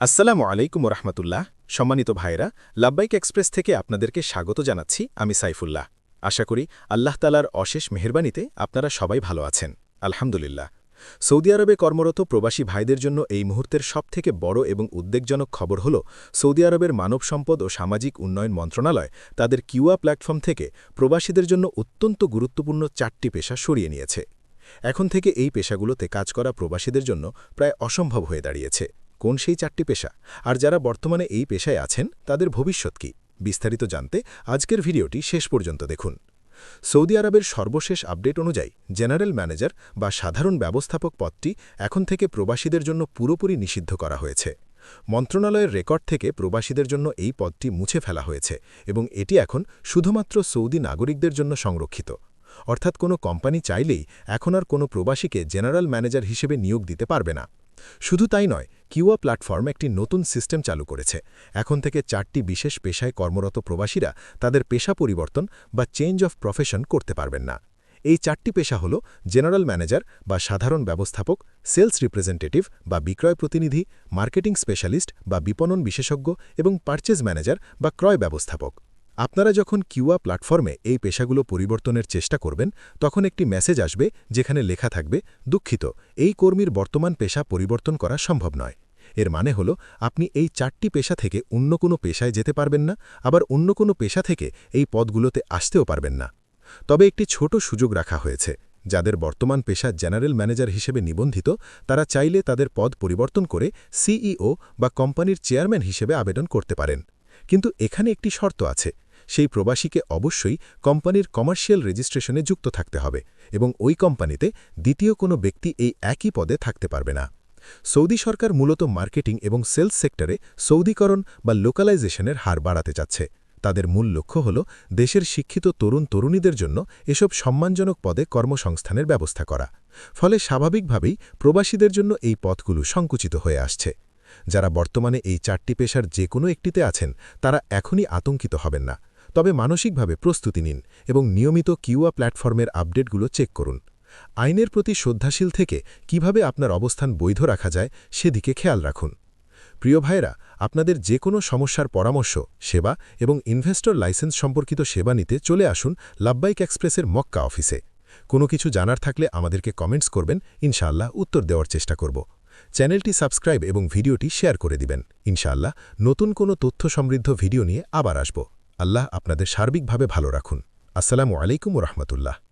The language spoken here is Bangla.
আসসালামু আলাইকুম রহমতুল্লাহ সম্মানিত ভাইরা লাব্বাইক এক্সপ্রেস থেকে আপনাদেরকে স্বাগত জানাচ্ছি, আমি সাইফুল্লাহ। আশা করি আল্লাহ তালার অশেষ মেহরবানিতে আপনারা সবাই ভালো আছেন। আলহামদুলিল্লাহ। সৌদি আরবে কর্মরত প্রবাসী ভাইদের জন্য এই মুহূর্তের সবথেকে বড় এবং উদ্বেগজনক খবর হল, সৌদি আরবের মানব সম্পদ ও সামাজিক উন্নয়ন মন্ত্রণালয় তাদের কিউয়া প্ল্যাটফর্ম থেকে প্রবাসীদের জন্য অত্যন্ত গুরুত্বপূর্ণ চারটি পেশা সরিয়ে নিয়েছে। এখন থেকে এই পেশাগুলোতে কাজ করা প্রবাসীদের জন্য প্রায় অসম্ভব হয়ে দাঁড়িয়েছে। কোন সেই চারটি পেশা? আর যারা বর্তমানে এই পেশায় আছেন, তাদের ভবিষ্যৎ কি? বিস্তারিত জানতে আজকের ভিডিওটি শেষ পর্যন্ত দেখুন। সৌদি আরবের সর্বশেষ আপডেট অনুযায়ী, জেনারেল ম্যানেজার বা সাধারণ ব্যবস্থাপক পদটি এখন থেকে প্রবাসীদের জন্য পুরোপুরি নিষিদ্ধ করা হয়েছে। মন্ত্রণালয়ের রেকর্ড থেকে প্রবাসীদের জন্য এই পদটি মুছে ফেলা হয়েছে এবং এটি এখন শুধুমাত্র সৌদি নাগরিকদের জন্য সংরক্ষিত। অর্থাৎ কোনো কোম্পানি চাইলেই এখন আর কোনো প্রবাসীকে জেনারেল ম্যানেজার হিসেবে নিয়োগ দিতে পারবে না। শুধু তাই নয় কিউয়া প্ল্যাটফর্ম একটি নতুন সিস্টেম চালু করেছে। এখন থেকে চারটি বিশেষ পেশায় কর্মরত প্রবাসীরা তাদের পেশা পরিবর্তন বা চেঞ্জ অফ প্রফেশন করতে পারবেন না। এই চারটি পেশা হল জেনারেল ম্যানেজার বা সাধারণ ব্যবস্থাপক সেলস রিপ্রেজেন্টেটিভ বা বিক্রয় প্রতিনিধি মার্কেটিং স্পেশালিস্ট বা বিপণন বিশেষজ্ঞ এবং পারচেজ ম্যানেজার বা ক্রয় ব্যবস্থাপক। আপনারা যখন কিউয়া প্ল্যাটফর্মে এই পেশাগুলো পরিবর্তনের চেষ্টা করবেন, তখন একটি মেসেজ আসবে যেখানে লেখা থাকবে, দুঃখিত, এই কর্মীর বর্তমান পেশা পরিবর্তন করা সম্ভব নয়। এর মানে হল, আপনি এই চারটি পেশা থেকে অন্য কোনো পেশায় যেতে পারবেন না, আবার অন্য কোনো পেশা থেকে এই পদগুলোতে আসতেও পারবেন না। তবে একটি ছোট সুযোগ রাখা হয়েছে, যাদের বর্তমান পেশা জেনারেল ম্যানেজার হিসেবে নিবন্ধিত, তারা চাইলে তাদের পদ পরিবর্তন করে সিইও বা কোম্পানির চেয়ারম্যান হিসেবে আবেদন করতে পারেন। কিন্তু এখানে একটি শর্ত আছে, সেই প্রবাসীকে অবশ্যই কোম্পানির কমার্শিয়াল রেজিস্ট্রেশনে যুক্ত থাকতে হবে এবং ওই কোম্পানিতে দ্বিতীয় কোনো ব্যক্তি এই একই পদে থাকতে পারবে না। সৌদি সরকার মূলত মার্কেটিং এবং সেলস সেক্টরে সৌদিকরণ বা লোকালাইজেশনের হার বাড়াতে চাচ্ছে। তাদের মূল লক্ষ্য হল দেশের শিক্ষিত তরুণ তরুণীদের জন্য এসব সম্মানজনক পদে কর্মসংস্থানের ব্যবস্থা করা। ফলে স্বাভাবিকভাবেই প্রবাসীদের জন্য এই পথগুলো সংকুচিত হয়ে আসছে। যারা বর্তমানে এই চারটি পেশার যে কোনো একটিতে আছেন, তারা এখনই আতঙ্কিত হবেন না। তবে মানসিকভাবে প্রস্তুতি নিন এবং নিয়মিত কিউয়া প্ল্যাটফর্মের আপডেটগুলো চেক করুন। আইনের প্রতি শ্রদ্ধাশীল থেকে কীভাবে আপনার অবস্থান বৈধ রাখা যায় সেদিকে খেয়াল রাখুন। প্রিয় ভাইরা আপনাদের যে কোনো সমস্যার পরামর্শ, সেবা এবং ইনভেস্টর লাইসেন্স সম্পর্কিত সেবা নিতে চলে আসুন লাব্বাইক এক্সপ্রেসের মক্কা অফিসে। কোনো কিছু জানার থাকলে আমাদেরকে কমেন্টস করবেন, ইনশাআল্লাহ উত্তর দেওয়ার চেষ্টা করব। চ্যানেলটি সাবস্ক্রাইব এবং ভিডিওটি শেয়ার করে দিবেন। ইনশাআল্লাহ নতুন কোনো তথ্য সমৃদ্ধ ভিডিও নিয়ে আবার আসব। আল্লাহ আপনাদের সার্বিকভাবে ভালো রাখুন। আসসালামু আলাইকুম রহমতুল্লাহ।